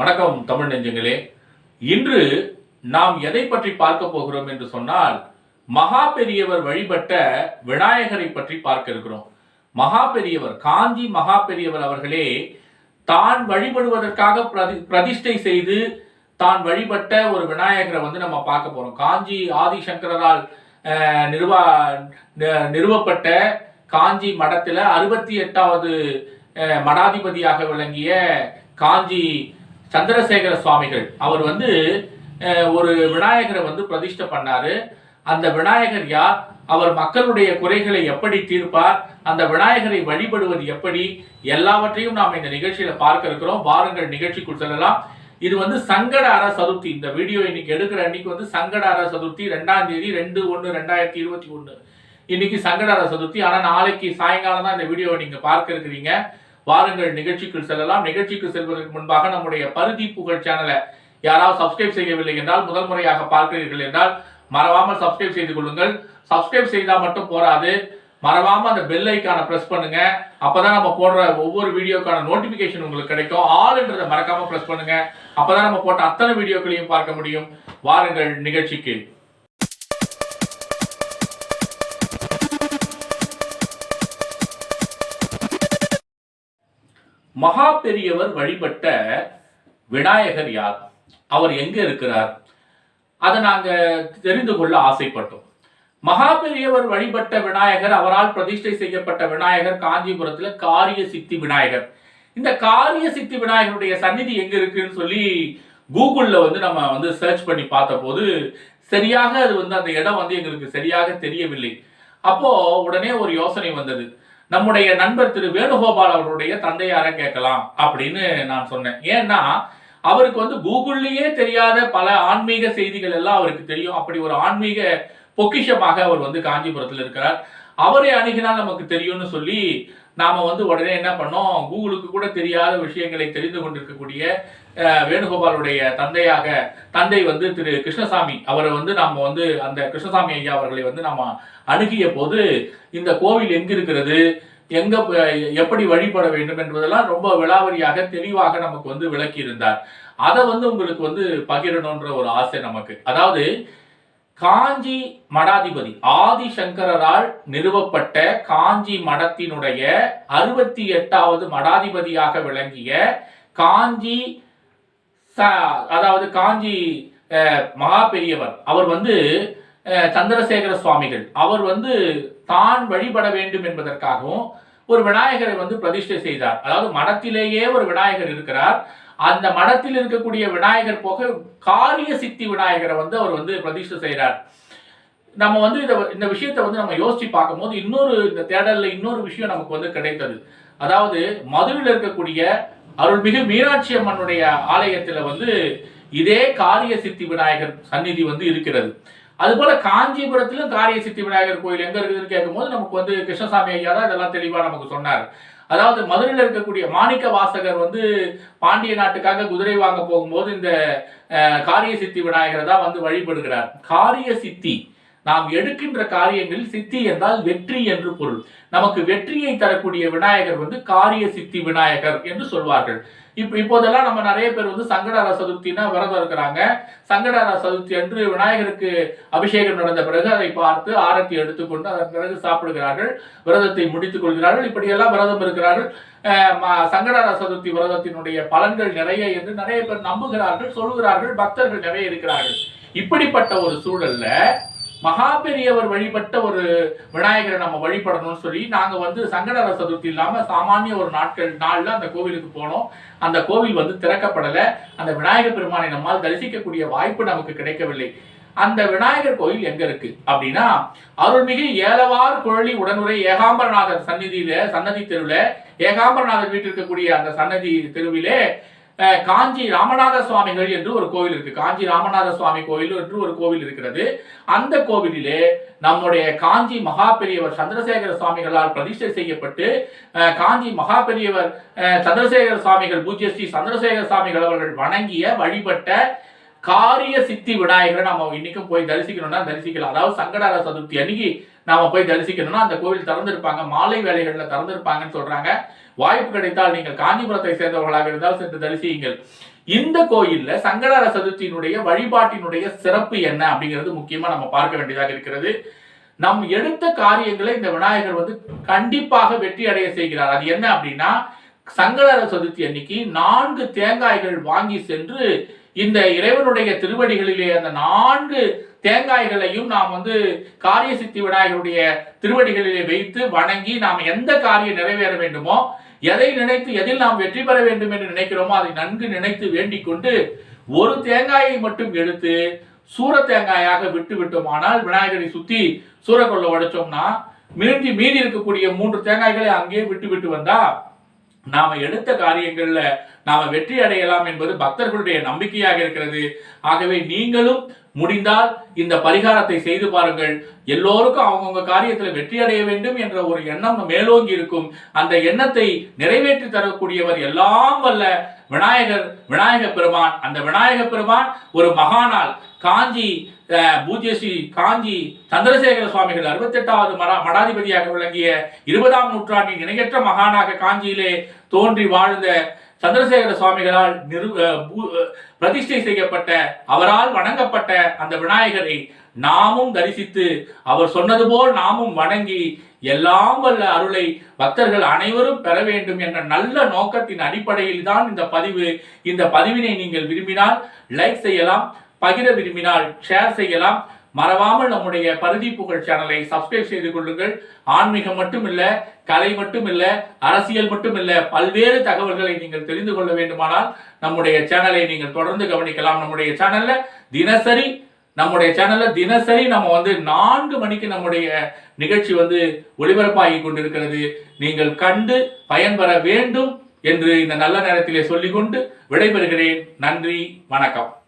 வணக்கம் தமிழ் நெஞ்சங்களே. இன்று நாம் எதை பற்றி பார்க்க போகிறோம் என்று சொன்னால் மகா பெரியவர் வழிபட்ட விநாயகரை பற்றி பார்க்க இருக்கிறோம். மகா பெரியவர் காஞ்சி மகா பெரியவர் அவர்களே தான் வழிபடுவதற்காக பிரதி பிரதிஷ்டை செய்து தான் வழிபட்ட ஒரு விநாயகரை வந்து நம்ம பார்க்க போறோம். காஞ்சி ஆதிசங்கரால் நிறுவா நிறுவப்பட்ட காஞ்சி மடத்தில் அறுபத்தி எட்டாவது மடாதிபதியாக விளங்கிய காஞ்சி சந்திரசேகர சுவாமிகள். அவர் வந்து ஒரு விநாயகரை வந்து பிரதிஷ்டை பண்ணாரு. அந்த விநாயகர் யார்? அவர் மக்களுடைய குறைகளை எப்படி தீர்ப்பார்? அந்த விநாயகரை வழிபடுவது எப்படி? எல்லாவற்றையும் நாம் இந்த நிகழ்ச்சியில பார்க்க இருக்கிறோம். வாருங்கள் நிகழ்ச்சிக்குள் செல்லலாம். இது வந்து சங்கட சதுர்த்தி. இந்த வீடியோ இன்னைக்கு எடுக்கிற அன்னைக்கு வந்து சங்கட சதுர்த்தி. ரெண்டாம் தேதி ரெண்டு ஒன்று ரெண்டாயிரத்தி இருபத்தி ஒன்று இன்னைக்கு சங்கட சதுர்த்தி. ஆனால் நாளைக்கு சாயங்காலம் தான் இந்த வீடியோவை நீங்கள் பார்க்க இருக்கிறீங்க. வாருங்கள் நிகழ்ச்சிக்குள் செல்லலாம். நிகழ்ச்சிக்கு செல்வதற்கு முன்பாக நம்முடைய பருதி புகழ் சேனலை யாராவது சப்ஸ்கிரைப் செய்யவில்லை என்றால் முதல் முறையாக பார்க்கிறீர்கள் என்றால் மறவாமல் சப்ஸ்கிரைப் செய்து கொள்ளுங்கள். சப்ஸ்கிரைப் செய்தால் மட்டும் போராது மறவாம அந்த பெல் ஐக்கான பிரஸ் பண்ணுங்க. அப்பதான் நம்ம போடுற ஒவ்வொரு வீடியோக்கான நோட்டிபிகேஷன் உங்களுக்கு கிடைக்கும். ஆளுன்றதை மறக்காம பிரஸ் பண்ணுங்க. அப்பதான் நம்ம போட்ட அத்தனை வீடியோக்களையும் பார்க்க முடியும். வாருங்கள் நிகழ்ச்சிக்கு. மகா பெரியவர் வழிபட்ட விநாயகர் யார்? அவர் எங்க இருக்கிறார்? அதை நாங்க தெரிந்து கொள்ள ஆசைப்பட்டோம். மகா பெரியவர் வழிபட்ட விநாயகர் அவரால் பிரதிஷ்டை செய்யப்பட்ட விநாயகர் காஞ்சிபுரத்துல காரிய சித்தி விநாயகர். இந்த காரிய சித்தி விநாயகருடைய சந்நிதி எங்க இருக்குன்னு சொல்லி கூகுள்ல வந்து நம்ம வந்து சர்ச் பண்ணி பார்த்தபோது சரியாக அது வந்து அந்த இடம் வந்து எங்களுக்கு சரியாக தெரியவில்லை. அப்போ உடனே ஒரு யோசனை வந்தது. நம்முடைய நண்பர் திரு வேணுகோபால் அவருடைய தந்தையார கேட்கலாம் அப்படின்னு நான் சொன்னேன். ஏன்னா அவருக்கு வந்து கூகுள்லயே தெரியாத பல ஆன்மீக செய்திகள் எல்லாம் அவருக்கு தெரியும். அப்படி ஒரு ஆன்மீக பொக்கிஷமாக அவர் வந்து காஞ்சிபுரத்தில் இருக்கிறார். அவரை அணுகினால் நமக்கு தெரியும்னு சொல்லி நாம வந்து உடனே என்ன பண்ணோம்? கூகுளுக்கு கூட தெரியாத விஷயங்களை தெரிந்து கொண்டிருக்கக்கூடிய அஹ், வேணுகோபாலுடைய தந்தையாக தந்தை வந்து திரு கிருஷ்ணசாமி. அவரை வந்து நாம வந்து அந்த கிருஷ்ணசாமி ஐயா அவர்களை வந்து நாம அணுகிய போது இந்த கோவில் எங்கிருக்கிறது எங்க எப்படி வழிபட வேண்டும் என்பதெல்லாம் ரொம்ப விலாவரியாக தெளிவாக நமக்கு வந்து விளக்கி இருந்தார் அதை வந்து உங்களுக்கு வந்து பகிரணுன்ற ஒரு ஆசை நமக்கு. அதாவது காஞ்சி மடாதிபதி ஆதிசங்கரால் நிறுவப்பட்ட காஞ்சி மடத்தினுடைய அறுபத்தி எட்டாவது மடாதிபதியாக விளங்கிய காஞ்சி அதாவது காஞ்சி அஹ், மகா பெரியவர் அவர் வந்து அஹ், சந்திரசேகர சுவாமிகள். அவர் வந்து தான் வழிபட வேண்டும் என்பதற்காகவும் ஒரு விநாயகரை வந்து பிரதிஷ்டை செய்தார். அதாவது மடத்திலேயே ஒரு விநாயகர் இருக்கிறார். அந்த மடத்தில் இருக்கக்கூடிய விநாயகர் போக காரிய சித்தி விநாயகரை வந்து அவர் வந்து பிரதிஷ்டை செய்கிறார் நம்ம வந்து இத இந்த விஷயத்தை வந்து நம்ம யோசிச்சு பார்க்கும்போது இன்னொரு இந்த தேடலில் இன்னொரு விஷயம் நமக்கு வந்து கிடைத்தது. அதாவது மதுரையில் இருக்கக்கூடிய அருள்மிகு மீனாட்சி அம்மனுடைய ஆலயத்தில் வந்து இதே காரிய சித்தி விநாயகர் சந்நிதி வந்து இருக்கிறது. அதுபோல காஞ்சிபுரத்திலும் காரிய சித்தி விநாயகர் கோயில் எங்க இருக்குதுன்னு கேட்கும்போது நமக்கு வந்து கிருஷ்ணசாமி ஐயா தான் இதெல்லாம் தெளிவா நமக்கு சொன்னார். அதாவது மதுரையில் இருக்கக்கூடிய மாணிக்க வாசகர் வந்து பாண்டிய நாட்டுக்காக குதிரை வாங்க போகும்போது இந்த காரிய சித்தி விநாயகரை தான் வந்து வழிபடுகிறார். காரிய சித்தி நாம் எடுக்கின்ற காரியங்களில் சித்தி என்றால் வெற்றி என்று பொருள். நமக்கு வெற்றியை தரக்கூடிய விநாயகர் வந்து காரிய சித்தி விநாயகர் என்று சொல்வார்கள். இப்ப இப்போதெல்லாம் நம்ம நிறைய பேர் வந்து சங்கடார சதுர்த்தினா விரதம் இருக்கிறாங்க. சங்கடார சதுர்த்தி அன்று விநாயகருக்கு அபிஷேகம் நடந்த பிறகு அதை பார்த்து ஆரத்தி எடுத்துக்கொண்டு அதன் பிறகு சாப்பிடுகிறார்கள். விரதத்தை முடித்துக் கொள்கிறார்கள். இப்படியெல்லாம் விரதம் இருக்கிறார்கள். அஹ் ம- சங்கடார சதுர்த்தி விரதத்தினுடைய பலன்கள் நிறைய என்று நிறைய பேர் நம்புகிறார்கள் சொல்கிறார்கள் பக்தர்கள் நிறைய இருக்கிறார்கள். இப்படிப்பட்ட ஒரு சூழல்ல மகா பெரியவர் வழிபட்ட ஒரு விநாயகரை நம்ம வழிபடணும்னு சொல்லி நாங்க வந்து சங்கடர சதுர்த்தி இல்லாம சாமானிய ஒரு நாட்கள் நாள்ல அந்த கோவிலுக்கு போனோம். அந்த கோவில் வந்து திறக்கப்படல. அந்த விநாயகர் பெருமானை நம்மால் தரிசிக்கக்கூடிய வாய்ப்பு நமக்கு கிடைக்கவில்லை. அந்த விநாயகர் கோயில் எங்க இருக்கு அப்படின்னா அருள்மிகு ஏலவார் குழலி உடனுரை ஏகாம்பரநாதர் சந்நிதியில சன்னதி தெருவில் ஏகாம்பரநாதர் வீட்டில் இருக்கக்கூடிய அந்த சன்னதி தெருவிலே காஞ்சி ராமநாத சுவாமிகள் என்று ஒரு கோவில் இருக்கு. காஞ்சி ராமநாத சுவாமி கோயில் என்று ஒரு கோவில் இருக்கிறது. அந்த கோவிலிலே நம்முடைய காஞ்சி மகா பெரியவர் சந்திரசேகர சுவாமிகளால் பிரதிஷ்டை செய்யப்பட்டு காஞ்சி மகா பெரியவர் சந்திரசேகர சுவாமிகள் பூஜ்ய ஸ்ரீ சந்திரசேகர சுவாமிகள் அவர்கள் வணங்கிய வழிபட்ட காரிய சித்தி விநாயகரை நம்ம இன்னைக்கும் போய் தரிசிக்கணும்னா தரிசிக்கலாம். அதாவது சங்கடார சதுர்த்தி அன்னைக்கு நாம போய் தரிசிக்கணும்னா அந்த கோவில் திறந்திருப்பாங்க. மாலை வேலைகள்ல திறந்திருப்பாங்கன்னு சொல்றாங்க. வாய்ப்பு கிடைத்தால் நீங்கள் காஞ்சிபுரத்தை சேர்ந்தவர்களாக இருந்தால் சென்று தரிசியுங்கள். இந்த கோயில்ல சங்கடார சதுர்த்தியினுடைய வழிபாட்டினுடைய சிறப்பு என்ன அப்படிங்கிறது முக்கியமா நம்ம பார்க்க வேண்டியதாக இருக்கிறது. நம் எடுத்த காரியங்களை இந்த விநாயகர் வந்து கண்டிப்பாக வெற்றி அடைய செய்கிறார். அது என்ன அப்படின்னா சங்கடார சதுர்த்தி அன்னைக்கு நான்கு தேங்காய்கள் வாங்கி சென்று இந்த இறைவனுடைய திருவடிகளிலே அந்த நான்கு தேங்காய்களையும் நாம் வந்து காரிய சித்தி விநாயகருடைய திருவடிகளிலே வைத்து வணங்கி நாம் எந்த காரியம் நிறைவேற வேண்டுமோ எதை நினைத்து எதில் நாம் வெற்றி பெற வேண்டும் என்று நினைக்கிறோமோ அதை நன்கு நினைத்து வேண்டிக் கொண்டு ஒரு தேங்காயை மட்டும் எடுத்து சூர தேங்காயாக விட்டு விட்டோமானால் விநாயகரை சுத்தி சூறக்கொள்ள உடைச்சோம்னா மீண்டி மீதி இருக்கக்கூடிய மூன்று தேங்காய்களை அங்கேயே விட்டு விட்டு வந்தா நாம எடுத்த காரியங்கள்ல நாம வெற்றி அடையலாம் என்பது பக்தர்களுடைய நம்பிக்கையாக இருக்கிறது. ஆகவே நீங்களும் முடிந்தால் இந்த பரிகாரத்தை செய்து பாருங்கள். எல்லோருக்கும் அவங்கவுங்க காரியத்தில் வெற்றி அடைய வேண்டும் என்ற ஒரு எண்ணம் மேலோங்கி இருக்கும். அந்த எண்ணத்தை நிறைவேற்றி தரக்கூடியவர் எல்லாம் வல்ல விநாயகர் விநாயக பெருமான். அந்த விநாயக பெருமான் ஒரு மகானால். காஞ்சி அஹ், காஞ்சி சந்திரசேகர சுவாமிகள் அறுபத்தெட்டாவது மடா மடாதிபதியாக விளங்கிய இருபதாம் நூற்றாண்டின் இணையற்ற மகானாக காஞ்சியிலே தோன்றி வாழ்ந்த சந்திரசேகர சுவாமிகளால் நிறு பிரதிஷ்டை செய்யப்பட்ட அவரால் வணங்கப்பட்ட அந்த விநாயகரை நாமும் தரிசித்து அவர் சொன்னது போல் நாமும் வணங்கி எல்லாம் வல்ல அருளை பக்தர்கள் அனைவரும் பெற வேண்டும் என்ற நல்ல நோக்கத்தின் அடிப்படையில் தான் இந்த பதிவு. இந்த பதிவினை நீங்கள் விரும்பினால் லைக் செய்யலாம் பகிர விரும்பினால் ஷேர் செய்யலாம். மறவாமல் நம்முடைய பருதி புகழ் சேனலை சப்ஸ்கிரைப் செய்து கொள்ளுங்கள். ஆன்மீகம் மட்டும் இல்ல கலை மட்டும் இல்ல அரசியல் மட்டும் இல்ல பல்வேறு தகவல்களை நீங்கள் தெரிந்து கொள்ள வேண்டுமானால் நம்முடைய சேனலை நீங்கள் தொடர்ந்து கவனிக்கலாம். நம்முடைய சேனல்ல தினசரி நம்முடைய சேனல்ல தினசரி நம்ம வந்து நான்கு மணிக்கு நம்முடைய நிகழ்ச்சி வந்து ஒளிபரப்பாகி கொண்டிருக்கிறது. நீங்கள் கண்டு பயன்பெற வேண்டும் என்று இந்த நல்ல நேரத்திலே சொல்லிக்கொண்டு விடைபெறுகிறேன். நன்றி வணக்கம்.